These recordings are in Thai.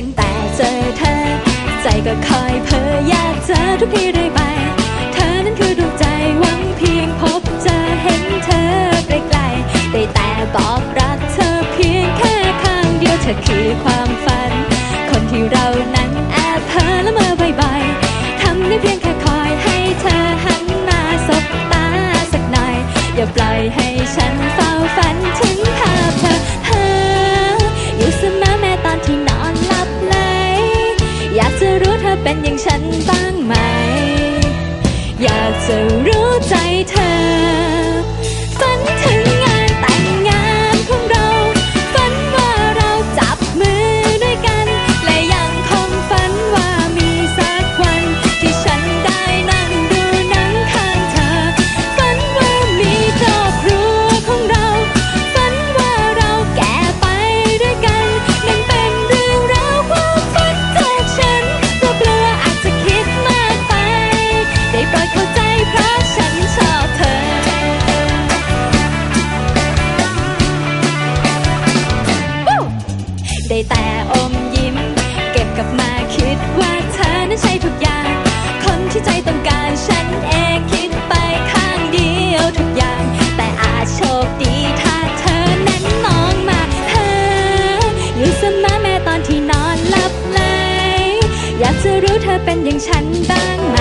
้งแต่เจอเธอ ใจก็คอยเพ้ออยากเจอทุกทีเรื่อยไป เธอนั้นคือดวงใจหวังเพียงพบเจอเห็นเธอไกลๆได้แต่บอกรักเธอเพียงแค่ครั้งเดียวเธอคือความฝัน คนที่เรานั้นแอบเพ้อและเมื่อบ่อยๆทำได้เพียงแค่ เธอเป็นอย่างฉันบ้างไหม อยากจะรู้ใจเธอ แต่อมยิ้ม เก็บกลับมาคิดว่าเธอนั้นใช่ทุกอย่าง คนที่ใจต้องการฉันเองคิดไปข้างเดียวทุกอย่าง แต่อาจโชคดีถ้าเธอนั้นมองมาหาอยู่เสมอแม้ตอนที่นอนหลับเลยอยากจะรู้เธอเป็นอย่างฉันบ้างไหม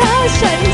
靠谁？